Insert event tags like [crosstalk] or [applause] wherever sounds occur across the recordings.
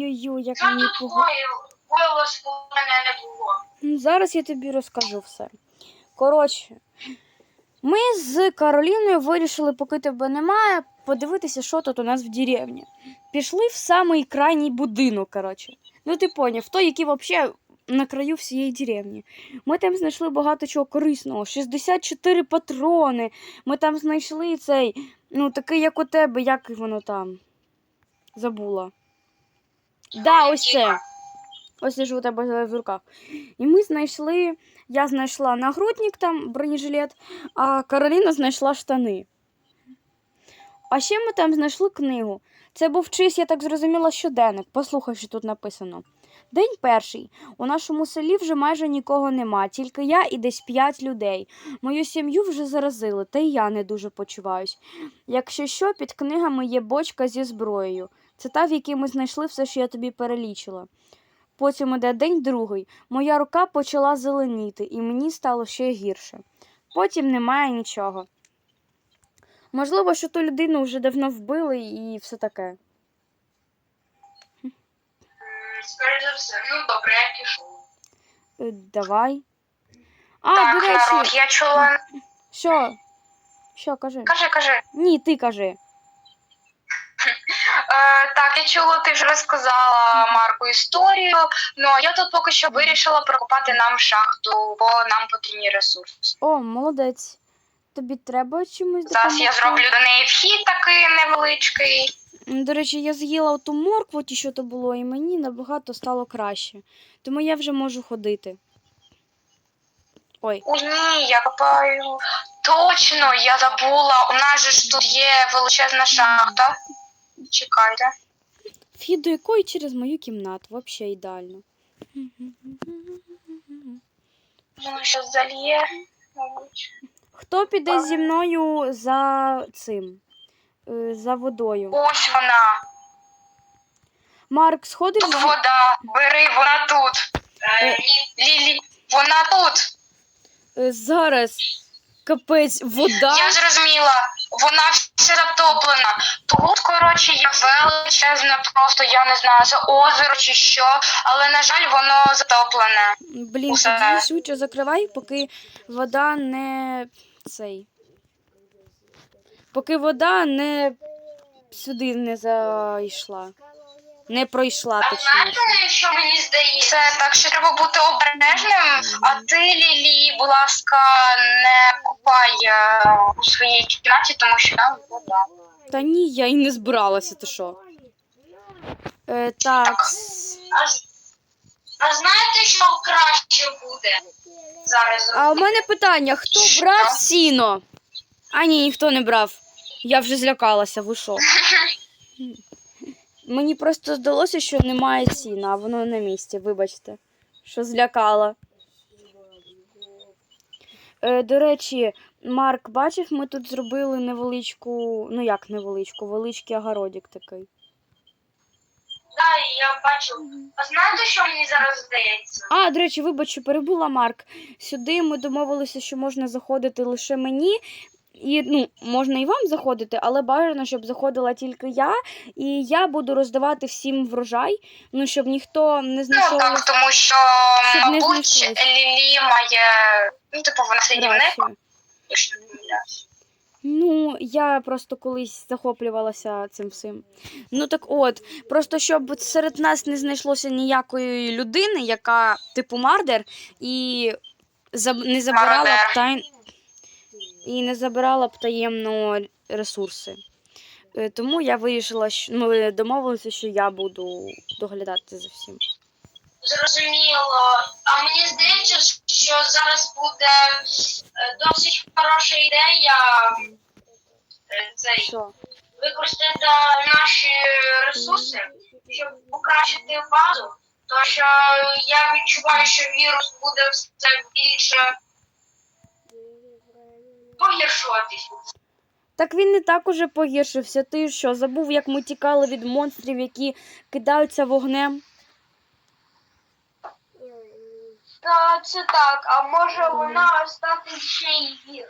Ой-ой-ой, як мені погано. мене не було? Зараз я тобі розкажу все. Коротше, ми з Кароліною вирішили, поки тебе немає, подивитися, що тут у нас в деревні. Пішли в самий крайній будинок, коротше. Ну, ти поняв, той, який взагалі на краю всієї деревні. Ми там знайшли багато чого корисного. 64 патрони. Ми там знайшли цей, ну, такий, як у тебе, як воно там. Забула. Да, ось це. Ось лежу у тебе в руках. І ми знайшли. Я знайшла нагрудник там, бронежилет, а Кароліна знайшла штани. А ще ми там знайшли книгу. Це був чийсь, я так зрозуміла, щоденник. Послухай, що тут написано. День перший. У нашому селі вже майже нікого нема, тільки я і десь п'ять людей. Мою сім'ю вже заразили, та й я не дуже почуваюсь. Якщо що, під книгами є бочка зі зброєю. Це та, в якій ми знайшли все, що я тобі перелічила. Потім іде день другий. Моя рука почала зеленіти, і мені стало ще гірше. Потім немає нічого. Можливо, що ту людину вже давно вбили і все таке. Скоріше за все. Ну, добре, я пішов. Е, Давай. А, так, до речі, народ, я чула. що? Що, кажи? Кажи, кажи. Ні, ти кажи. Е, так, я чула, ти вже розказала Марку історію. Ну а я тут поки що вирішила прокопати нам шахту, бо нам потрібні ресурси. О, молодець. Тобі треба чимось Зараз я зроблю до неї вхід такий невеличкий. До речі, я з'їла ту моркву, ті, що то було, і мені набагато стало краще. Тому я вже можу ходити. Ой, Ой, ні, я копаю. Точно, я забула. У нас же ж тут є величезна шахта. Чекайте. вхід до якої через мою кімнату, взагалі ідеально. Воно щось зальє, мабуть. Хто піде зі мною за цим? Е, За водою. Ось вона. Марк, сходиш? Тут зі- вода. Бери, вона тут. Е. Лілі, вона тут. Е, Зараз. Капець, вода. Я зрозуміла, вона вся затоплена. Тут, коротше, є величезне, просто я не знаю, це озеро чи що, але на жаль, воно затоплене. Блін, Усе. тоді закривай, поки вода не цей. Поки вода не сюди не зайшла. Не пройшла, А точніше. знаєте, що мені здається? Так що треба бути обережним, а ти, Лілі, будь ласка, не купай е, у своїй кімнаті, тому що там вода. Та ні, я і не збиралася, ти що. Е, так. А, а знаєте, що краще буде зараз? А у мене питання: хто брав сіно? А ні, ніхто не брав. Я вже злякалася, ви що? [laughs] Мені просто здалося, що немає сіна, а воно на місці, вибачте, що злякала. Е, до речі, Марк, бачив, ми тут зробили невеличку, ну як невеличку, величкий огородик такий. Так, я бачу. А знаєте, що мені зараз здається? А, до речі, вибач, що перебула Марк. Сюди ми домовилися, що можна заходити лише мені. І ну, можна і вам заходити, але бажано, щоб заходила тільки я, і я буду роздавати всім врожай, ну щоб ніхто не Ну знайшов так, тому що, Щоб не мабуть. Лілі має, ну, типу, вона сидівник, рацію. якщо не помиляюсь. Ну, я просто колись захоплювалася цим всім. Ну так от, просто щоб серед нас не знайшлося ніякої людини, яка типу мардер, і заб- не забирала б тайн... і не забирала б таємно ресурси. Е, Тому я вирішила, що ми домовилися, що я буду доглядати за всім. Зрозуміло. А мені здається, що зараз буде е, досить хороша ідея е, цей, Що? використати наші ресурси, щоб покращити базу. Тому що я відчуваю, що вірус буде все більше погіршуватись. Так він не так уже погіршився. Ти що, забув, як ми тікали від монстрів, які кидаються вогнем? Та це так, а може вона стати. Ще й гір.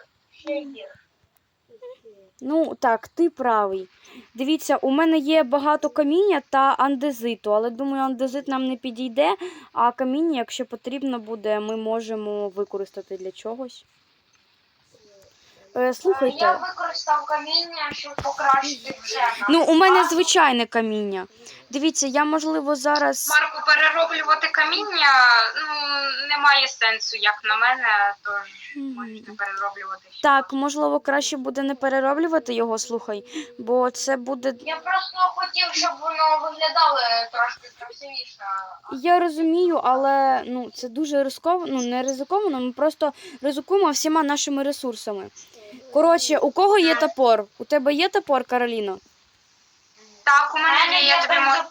Ну, так, ти правий. Дивіться, у мене є багато каміння та андезиту, але думаю, андезит нам не підійде, а каміння, якщо потрібно буде, ми можемо використати для чогось. Е, Я використав каміння, щоб покращити вже ну у мене звичайне каміння. Дивіться, я можливо зараз. Марку, перероблювати каміння ну немає сенсу, як на мене, тож можете перероблювати. Так, можливо, краще буде не перероблювати його, слухай, бо це буде. Я просто хотів, щоб воно виглядало трошки красивіше. Я розумію, але ну це дуже ризиковано. Ну не ризиковано. Ми просто ризикуємо всіма нашими ресурсами. Коротше, у кого є топор? У тебе є топор, Кароліно? Так, у мене є, я тобі можу.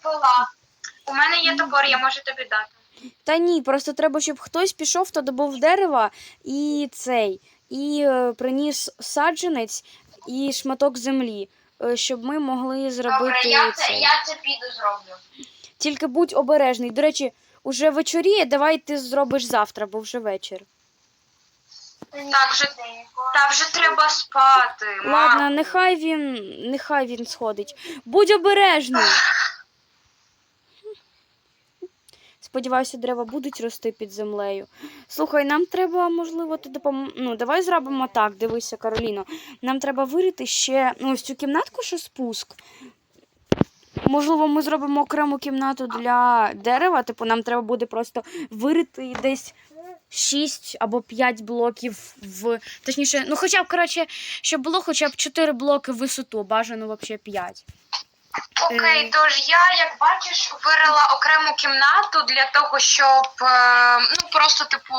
У мене є топор, я можу тобі дати. Та ні, просто треба, щоб хтось пішов та добув дерева і цей, і е, приніс саджанець і шматок землі, е, щоб ми могли зробити це. це піду зроблю. Тільки будь обережний. До речі, уже вечоріє, давай ти зробиш завтра, бо вже вечір. Так, вже, та вже треба спати. Ладно, нехай він, нехай він сходить. Будь обережний. Сподіваюся, дерева будуть рости під землею. Слухай, нам треба, можливо, ти допом... Ну, давай зробимо так, дивися, Кароліно. Нам треба вирити ще ну, ось цю кімнатку, що спуск. Можливо, ми зробимо окрему кімнату для дерева. Типу, нам треба буде просто вирити десь 6 або 5 блоків в. Точніше, ну хоча б, коротше, щоб було хоча б 4 блоки в висоту, бажано взагалі 5. Окей, Е. тож я, як бачиш, вирила окрему кімнату для того, щоб е, ну просто типу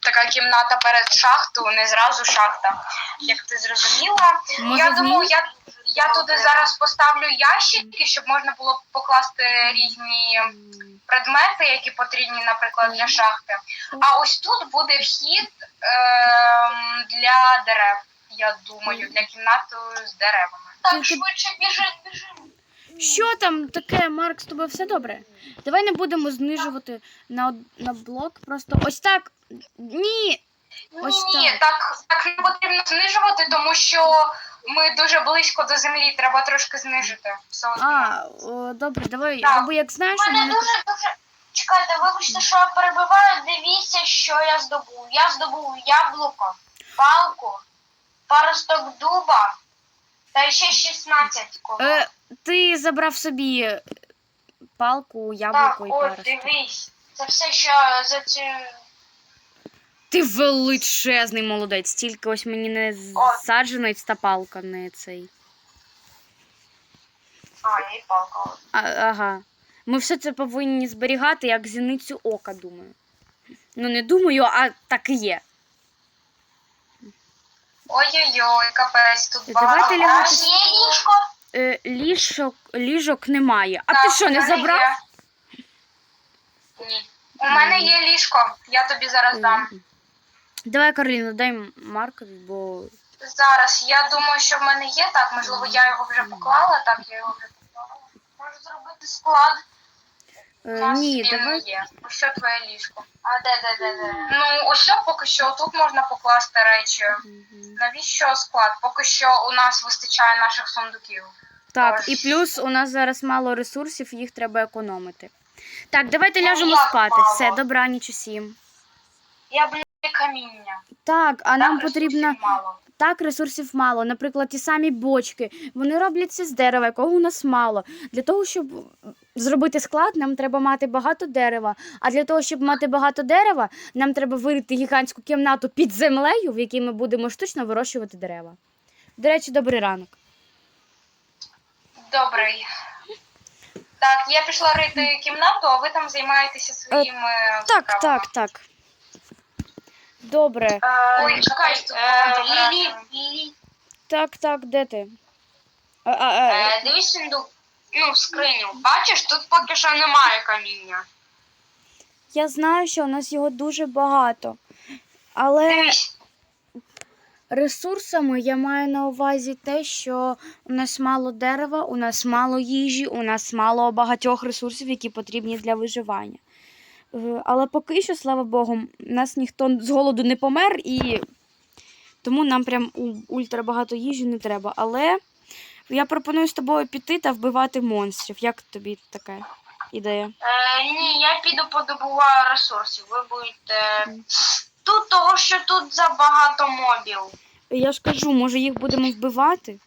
така кімната перед шахтою, не зразу шахта, як ти зрозуміла. Може, я думаю, я, я туди зараз поставлю ящики, щоб можна було покласти різні предмети, які потрібні, наприклад, для шахти. А ось тут буде вхід ем, для дерев. Я думаю, для кімнати з деревами. Так, швидше біжи, біжи. Що там таке, Марк, з тобою все добре? Давай не будемо знижувати на, на блок. Просто ось так. Ні. Ось Ні, так. так. так не потрібно знижувати, тому що ми дуже близько до землі, треба трошки знижити. Все одно. А, о, добре, давай, Так. роби як знаєш, у мене мене дуже дуже. Чекайте, вибачте, що я перебиваю. Дивіться, що я здобув. Я здобув яблуко, палку, паросток дуба та ще 16 коло. Е, ти забрав собі палку, так, яблуко і пару. дивись. Це все, що за цю. Ти величезний молодець, тільки ось мені не саджанець та палка, не цей. А, і палка. от. А, ага. Ми все це повинні зберігати як зіницю ока, думаю. Ну, не думаю, а так і є. Ой-ой-ой, капець, тут Давайте багато. лягати А, Є ліжко? Е, ліжок, ліжок немає. А ти Так, що, у не мене забрав? є. Ні. У мене є ліжко, я тобі зараз дам. Давай, Кароліна, дай Маркові, бо. Зараз. Я думаю, що в мене є так, можливо, я його вже поклала, так, я його вже поклала. Можу зробити склад. Е, ні, давай. є. Ось що твоє ліжко. А де, де, де, де? Ну, ось що поки що тут можна покласти речі. Мгм. Навіщо склад? Поки що у нас вистачає наших сундуків. Так, і плюс у нас зараз мало ресурсів, їх треба економити. Так, давайте Ну, ляжемо як спати. мало? Все, добраніч усім. Я б каміння. Так, а нам Так, потрібно. ресурсів мало. Так, ресурсів мало. Наприклад, ті самі бочки. Вони робляться з дерева, якого у нас мало. Для того, щоб зробити склад, нам треба мати багато дерева. А для того, щоб мати багато дерева, нам треба вирити гігантську кімнату під землею, в якій ми будемо штучно вирощувати дерева. До речі, добрий ранок. Добрий. Так, я пішла рити кімнату, а ви там займаєтеся своїми. Так, справами. так, так. Добре. Ой, чекай, е, Лілі, Лілі. Так, так, де ти? А, а, а, Е, Дивись сундук, ну, в скриню. Бачиш, тут поки що немає каміння. я знаю, що у нас його дуже багато. Але Дивись. ресурсами я маю на увазі те, що у нас мало дерева, у нас мало їжі, у нас мало багатьох ресурсів, які потрібні для виживання. Е, Але поки що, слава Богу, нас ніхто з голоду не помер і Тому нам прям у- ультра багато їжі не треба. Але я пропоную з тобою піти та вбивати монстрів. Як тобі така ідея? Е, ні, я піду подобуваю ресурсів. Ви будете тут, того що тут забагато мобів. Я ж кажу, може їх будемо вбивати?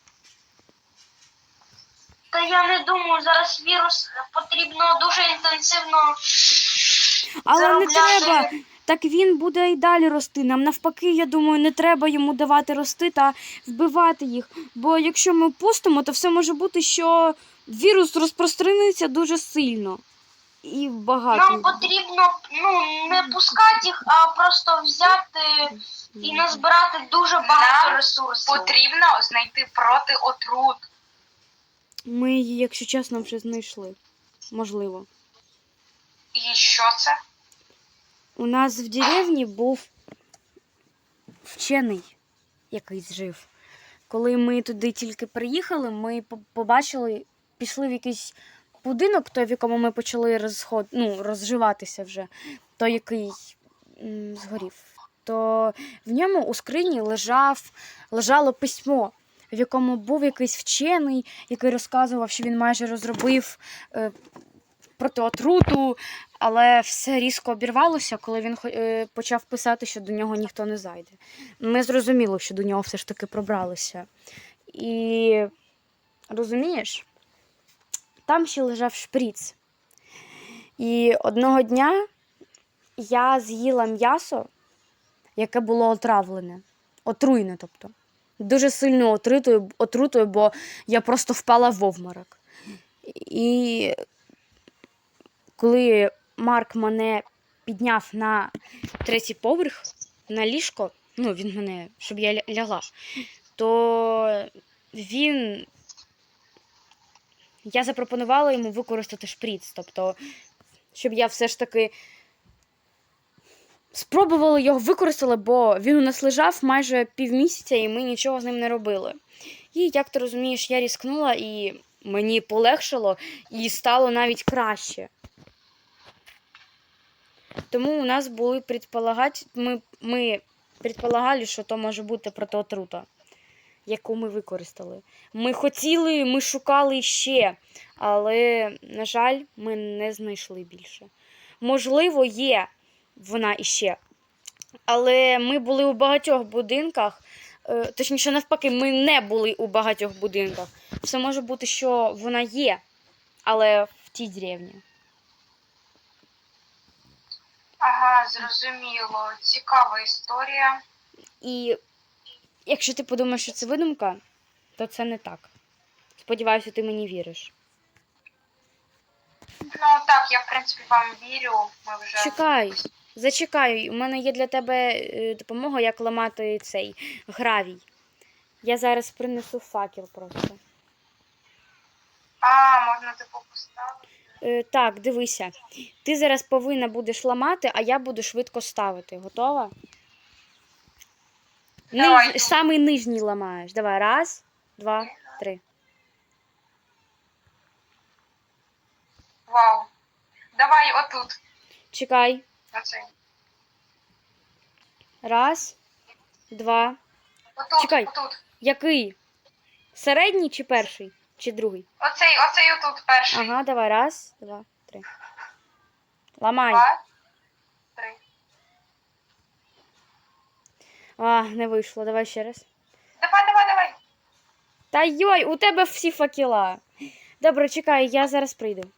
Та я не думаю, зараз вірус потрібно дуже інтенсивно. Але не Заробляти. треба. Так він буде і далі рости. Нам навпаки, я думаю, не треба йому давати рости та вбивати їх. Бо якщо ми пустимо, то все може бути, що вірус розпространиться дуже сильно. І багато. Нам потрібно ну, не пускати їх, а просто взяти і назбирати дуже багато Нам ресурсів. Потрібно знайти проти отрут. Ми її, якщо чесно, вже знайшли. Можливо. І що це? У нас в деревні був вчений, якийсь жив. Коли ми туди тільки приїхали, ми побачили, пішли в якийсь будинок, той, в якому ми почали розход, ну, розживатися вже, той, який згорів. То в ньому у скрині лежав, лежало письмо, в якому був якийсь вчений, який розказував, що він майже розробив е, проти отруту, але все різко обірвалося, коли він е, почав писати, що до нього ніхто не зайде. Ми зрозуміли, що до нього все ж таки пробралися. І розумієш, там ще лежав шприц. І одного дня я з'їла м'ясо, яке було отравлене, отруєне, тобто. Дуже сильно отрутою, отрутою, бо я просто впала в обморок. І коли Марк мене підняв на третій поверх на ліжко, ну він мене, щоб я лягла, то він. Я запропонувала йому використати шприц, тобто, щоб я все ж таки спробувала його використала, бо він у нас лежав майже півмісяця, і ми нічого з ним не робили. І як ти розумієш, я різкнула і мені полегшало, і стало навіть краще. Тому у нас були предполагати, ми, ми предполагали, що то може бути протиотрута, яку ми використали. Ми хотіли, ми шукали ще, але, на жаль, ми не знайшли більше. Можливо, є вона іще. Але ми були у багатьох будинках, е, точніше, навпаки, ми не були у багатьох будинках. Все може бути, що вона є, але в тій деревні. Ага, зрозуміло. Цікава історія. І якщо ти подумаєш, що це видумка, то це не так. Сподіваюся, ти мені віриш. Ну так, я в принципі вам вірю. Ми вже Чекай, зачекай, у мене є для тебе е, допомога, як ламати цей гравій. Я зараз принесу факел просто. А, можна типу поставити. Е, так, дивися. Ти зараз повинна будеш ламати, а я буду швидко ставити. Готова? Давай. Ниж... Самий нижній ламаєш. Давай, раз, два, три. Вау. Давай отут. Чекай. Раз, два. Отут, Чекай. отут. Який? Середній чи перший? Чи другий? Оцей, оцей отут перший. Ага, давай. Раз, два, три. Ламай. Два. Три. А, не вийшло. Давай ще раз. Давай, давай, давай. Та йой, у тебе всі факела. Добре, чекай, я зараз прийду.